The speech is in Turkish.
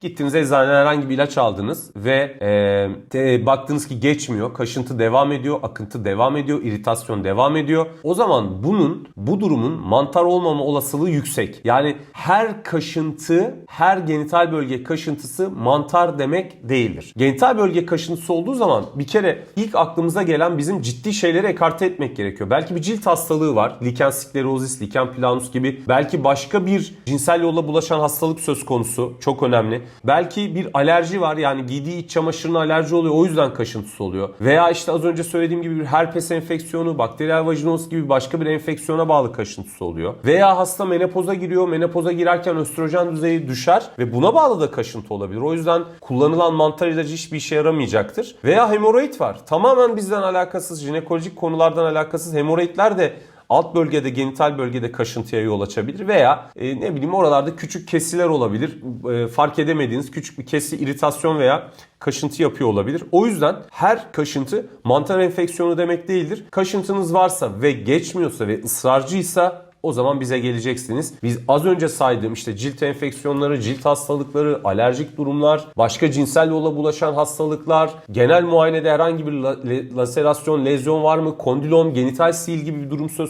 Gittiniz eczaneden herhangi bir ilaç aldınız ve e, te- baktınız ki geçmiyor. Kaşıntı devam ediyor, akıntı devam ediyor, iritasyon devam ediyor. O zaman bunun, bu durumun mantar olmama olasılığı yüksek. Yani her kaşıntı, her genital bölge kaşıntısı mantar demek değildir. Genital bölge kaşıntısı olduğu zaman bir kere ilk aklımıza gelen bizim ciddi şeyleri ekarte etmek gerekiyor. Belki bir cilt hastalığı var. Liken sklerozis, liken planus gibi. Belki başka bir cinsel yolla bulaşan hastalık söz konusu. Çok önemli. Belki bir alerji var. Yani giydiği iç çamaşırına alerji oluyor. O yüzden kaşıntısı oluyor. Veya işte az önce söylediğim gibi bir herpes enfeksiyonu, bakteriyel vajinoz gibi başka bir enfeksiyona bağlı kaşıntısı oluyor. Veya hasta menopoza giriyor. Menopoza girerken östrojen düzeyi düşer ve buna bağlı da kaşıntı olabilir. O yüzden kullanılan mantar ilacı hiçbir işe yaramayacaktır. Veya hemoroid var. Tamamen bizden alakasız, jinekolojik konulardan alakasız hemoroidler de alt bölgede genital bölgede kaşıntıya yol açabilir veya e, ne bileyim oralarda küçük kesiler olabilir. E, fark edemediğiniz küçük bir kesi iritasyon veya kaşıntı yapıyor olabilir. O yüzden her kaşıntı mantar enfeksiyonu demek değildir. Kaşıntınız varsa ve geçmiyorsa ve ısrarcıysa o zaman bize geleceksiniz. Biz az önce saydığım işte cilt enfeksiyonları, cilt hastalıkları, alerjik durumlar, başka cinsel yola bulaşan hastalıklar, genel muayenede herhangi bir laserasyon, lezyon var mı, kondilom, genital sil gibi bir durum söz